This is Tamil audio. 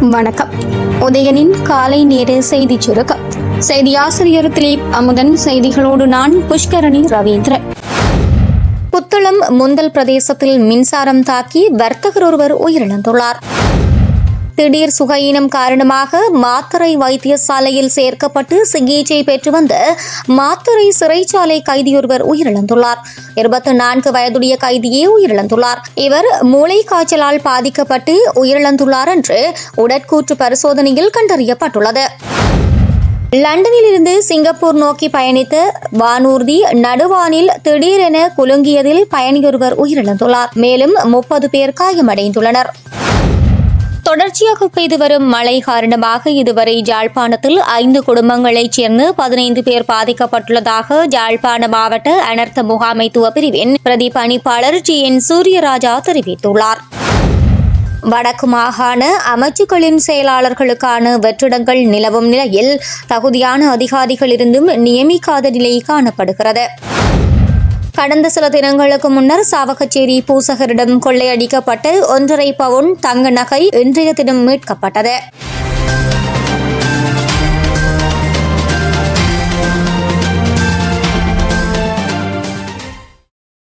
வணக்கம். உதயனின் காலை நேர செய்தி சுருக்கம். செய்தி ஆசிரியர் திலீப் அமுதன் செய்திகளோடு நான் புஷ்கரணி ரவீந்திரன். புத்தளம் முந்தல் பிரதேசத்தில் மின்சாரம் தாக்கி வர்த்தகர் ஒருவர் உயிரிழந்துள்ளார். திடீர் சுகையினம் காரணமாக மாத்தறை வைத்தியசாலையில் சேர்க்கப்பட்டு சிகிச்சை பெற்று வந்த மாத்தறை சிறைச்சாலை கைதியொருவர் உயிரிழந்துள்ளார். இருபத்தி நான்கு வயதுடைய கைதியே உயிரிழந்துள்ளார். இவர் மூளை காய்ச்சலால் பாதிக்கப்பட்டு உயிரிழந்துள்ளார் என்று உடற்கூற்று பரிசோதனையில் கண்டறியப்பட்டுள்ளது. லண்டனில் இருந்து சிங்கப்பூர் நோக்கி பயணித்த வானூர்தி நடுவானில் திடீரென குலுங்கியதில் பயணியொருவர் உயிரிழந்துள்ளார். மேலும் முப்பது பேர் காயமடைந்துள்ளனர். தொடர்ச்சியாக பெய்து வரும் மழை காரணமாக இதுவரை ஜாழ்ப்பாணத்தில் ஐந்து குடும்பங்களைச் சேர்ந்து பதினைந்து பேர் பாதிக்கப்பட்டுள்ளதாக ஜாழ்ப்பாண மாவட்ட அனர்த்த முகாமைத்துவ பிரிவின் பிரதி பணிப்பாளர் டி என் சூரியராஜா தெரிவித்துள்ளார். வடக்கு மாகாண அமைச்சுக்களின் செயலாளர்களுக்கான வெற்றிடங்கள் நிலவும் நிலையில் தகுதியான அதிகாரிகள் இருந்தும் நியமிக்காத நிலை காணப்படுகிறது. கடந்த சில தினங்களுக்கு முன்னர் சாவகச்சேரி பூசகரிடம் கொள்ளையடிக்கப்பட்டு ஒன்றரை பவுன் தங்க நகை இன்றைய தினம் மீட்கப்பட்டது.